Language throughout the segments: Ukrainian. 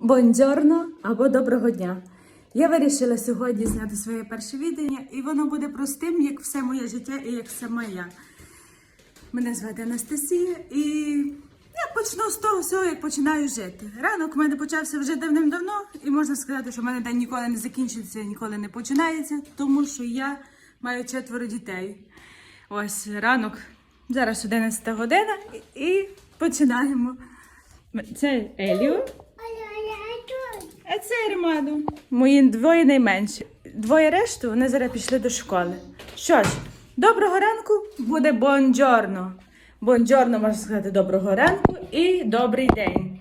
Бонджорно або доброго дня. Я вирішила сьогодні зняти своє перше відео, і воно буде простим, як все моє життя і як сама я. Мене звати Анастасія, і я почну з того всього, як починаю жити. Ранок в мене почався вже давним-давно, і можна сказати, що в мене день ніколи не закінчується, ніколи не починається, тому що я маю четверо дітей. Ось ранок, зараз 11 година, і починаємо. Це Еліо. А. Мої двоє найменші. Двоє решту вони зараз пішли до школи. Що ж, доброго ранку буде бонджорно. Бонджорно можна сказати доброго ранку і добрий день.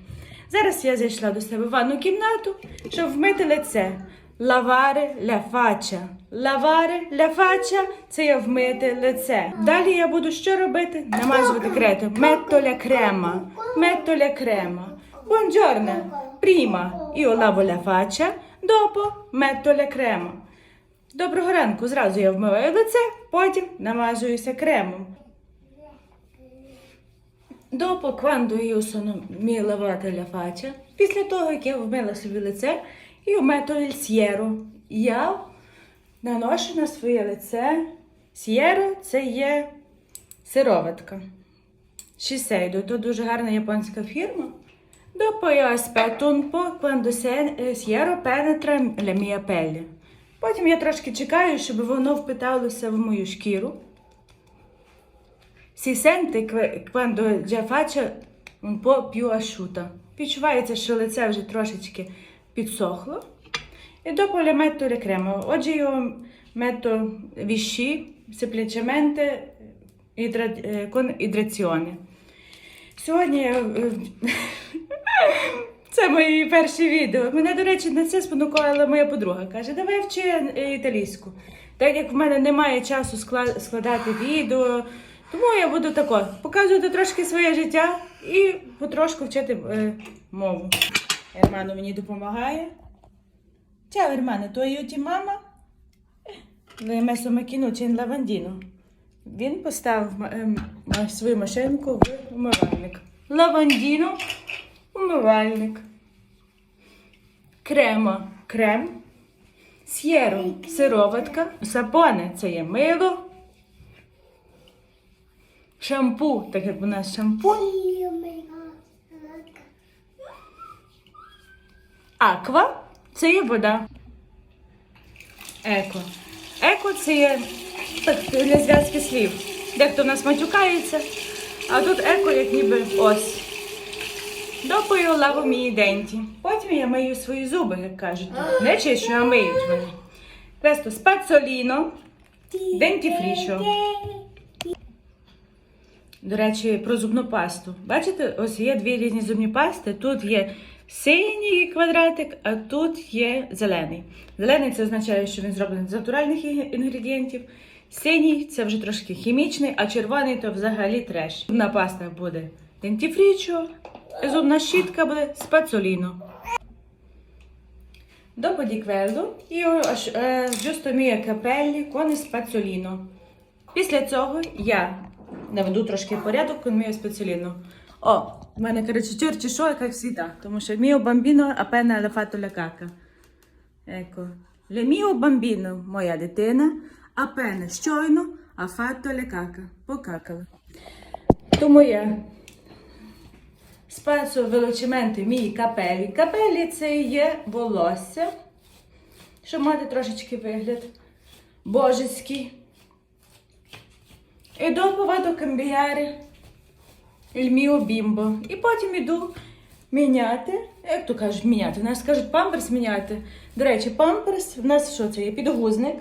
Зараз я зайшла до себе в ванну кімнату, щоб вмити лице. Лаваре ля фача. Лаваре ля фача це я вмити лице. Далі я буду що робити? Намазувати крету. Метто ля крема. Метто ля крема. Buongiorno. Prima io lavo la faccia, dopo metto la crema. Доброго ранку. Зразу я вмиваю лице, потім намазуюся кремом. Dopo quando io sono mi lavata la faccia, після того, як я вмила собі лице, io metto il siero. Я наношу на своє лице сієро це є сироватка. Shiseido, то дуже гарна японська фірма. Dopo io aspetto un po' quando eh, siero penetra la mia pelle. Потім я трошки чекаю, щоб воно впиталося в мою шкіру. Si sente quando già faccia un po' più asciutta. Відчувається, що лице вже трошечки підсохло. E dopo le metto le creme. Oggi io metto Vichy semplicemente idra- eh, con idrazione. Сьогодні я, е, це мої перші відео. Мене, до речі, на це спонукала моя подруга. Каже, давай вчи е, італійську. Так як в мене немає часу складати відео, тому я буду тако показувати трошки своє життя і потрошку вчити е, мову. Ермано мені допомагає. Ciao Ermano, tu aiuti mamma? L'hai messo macchinuccia in lavandino. Він поставив м- ем, свою машинку в умивальник. Лавандіно, умивальник. Крема, крем. Сєро, сироватка. Сапоне це є мило. Шампу, так як у нас шампунь. Аква це є вода. Еко. Еко це є так, для зв'язки слів. Дехто в нас матюкається, а тут еко, як ніби ось. Допою лаву мій денті. Потім я мию свої зуби, як кажуть. Не чищу, а миють вони. Ресто спацоліно, дентіфрішо. До речі, про зубну пасту. Бачите, ось є дві різні зубні пасти. Тут є синій квадратик, а тут є зелений. Зелений це означає, що він зроблений з натуральних інгредієнтів. Синій це вже трошки хімічний, а червоний то взагалі треш. Зубна паста буде дентіфрічо, зубна щітка буде спацоліно. Dopo di quello io eh, i miei capelli con spazzolino. Після цього я наведу трошки порядок con mio spazzolino. О, в мене коротше чорчі що, як завжди, тому що mio bambino appena l'ha fatto la caca. Ecco, le mio bambino, моя дитина, appena щойно ha fatto la caca. Покакала. Тому я velocemente i miei capelli. Капелі це є волосся, щоб мати трошечки вигляд божеський. І dopo vado a cambiare il. І потім іду міняти. Як то кажуть, міняти? У нас кажуть памперс міняти. До речі, памперс в нас що це є? Підгузник.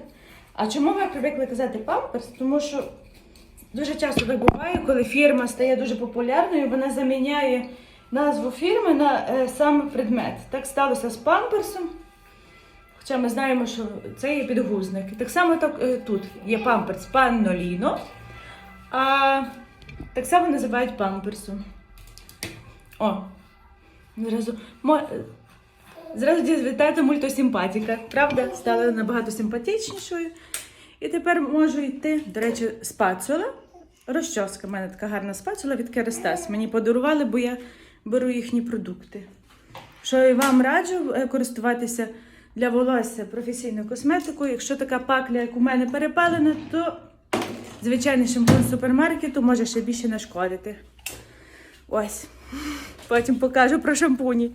А чому ми привикли казати памперс? Тому що дуже часто так буває, коли фірма стає дуже популярною, вона заміняє назву фірми на е, саме предмет. Так сталося з памперсом. Хоча ми знаємо, що це є підгузник. Так само так, е, тут є памперс панноліно, а так само називають памперсом. О, зразу, мо, зразу дізвітати мультосимпатіка. Правда, стала набагато симпатичнішою. І тепер можу йти, до речі, спацула. Розчоска. У мене така гарна спацула від Керестас. Мені подарували, бо я беру їхні продукти. що і вам раджу е, користуватися для волосся професійною косметикою. Якщо така пакля, як у мене перепалена, то звичайний шампунь супермаркету може ще більше нашкодити. Ось. Потім покажу про шампуні.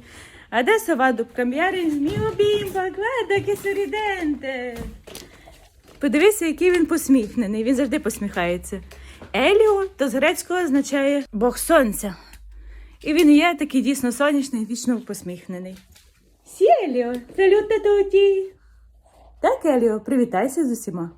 Adesso vado a cambiare il mio bimbo, guarda che. Подивися, який він посміхнений. Він завжди посміхається. Еліо то з грецького означає Бог сонця. І він є такий дійсно сонячний, вічно посміхнений. Сі, Еліо, салют татуті. Так, Еліо, привітайся з усіма.